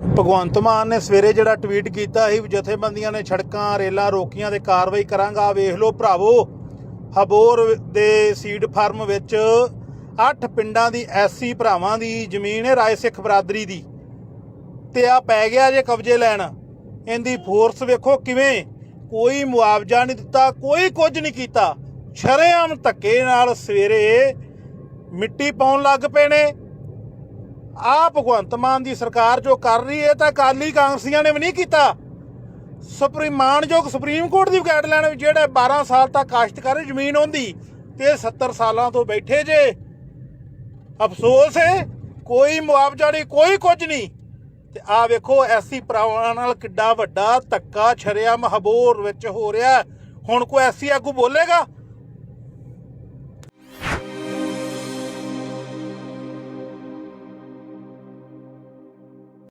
ਭਗਵੰਤ ਮਾਨ ਨੇ ਸਵੇਰੇ ਜਿਹੜਾ ਟਵੀਟ ਕੀਤਾ ਸੀ ਜਥੇਬੰਦੀਆਂ ਨੇ ਸੜਕਾਂ, ਰੇਲਾਂ ਰੋਕੀਆਂ ਤੇ ਕਾਰਵਾਈ ਕਰਾਂਗਾ ਵੇਖ ਲਓ ਭਰਾਵੋ, ਹਬੋਰ ਦੇ ਸੀਡ ਫਾਰਮ ਵਿੱਚ 8 ਪਿੰਡਾਂ ਦੀ ਐਸਸੀ ਭਰਾਵਾਂ ਦੀ ਜ਼ਮੀਨ ਹੈ, ਰਾਏ ਸਿੱਖ ਬਰਾਦਰੀ ਦੀ। ਤੇ ਆ ਪੈ ਗਿਆ ਜੇ ਕਬਜ਼ੇ ਲੈਣ। ਇਹਦੀ ਫੋਰਸ ਵੇਖੋ ਕਿਵੇਂ, ਕੋਈ ਮੁਆਵਜ਼ਾ ਨਹੀਂ ਦਿੱਤਾ, ਕੋਈ ਕੁਝ ਨਹੀਂ ਕੀਤਾ। ਸ਼ਰੇਆਮ ਧੱਕੇ ਨਾਲ ਸਵੇਰੇ ਮਿੱਟੀ ਪਾਉਣ ਲੱਗ ਪਏ ਨੇ। ਆ ਭਗਵੰਤ ਮਾਨ ਦੀ ਸਰਕਾਰ ਜੋ ਕਰ ਰਹੀ ਹੈ ਤਾਂ ਅਕਾਲੀ ਕਾਂਗਰਸੀਆਂ ਨੇ ਵੀ ਨਹੀਂ ਕੀਤਾ। ਸੁਪਰੀਮ ਮਾਨਯੋਗ ਸੁਪਰੀਮ ਕੋਰਟ ਦੀ ਗਾਈਡਲਾਈਨ ਵਿੱਚ ਜਿਹੜੇ 12 ਸਾਲ ਤੱਕ ਕਾਸ਼ਤਕਾਰ ਜ਼ਮੀਨ ਹੁੰਦੀ ਤੇ 70 ਸਾਲਾਂ ਤੋਂ ਬੈਠੇ ਜੇ। ਅਫਸੋਸ ਹੈ, ਕੋਈ ਮੁਆਵਜ਼ਾ ਨਹੀਂ, ਕੋਈ ਕੁਝ ਨਹੀਂ। ਤੇ ਆ ਵੇਖੋ ਐਸੀ ਭਰਾਵਾਂ ਨਾਲ ਕਿੱਡਾ ਵੱਡਾ ਧੱਕਾ ਛਰਿਆ ਮਹਬੂਰ ਵਿੱਚ ਹੋ ਰਿਹਾ। ਹੁਣ ਕੋਈ ਐਸੀ ਆਗੂ ਬੋਲੇਗਾ?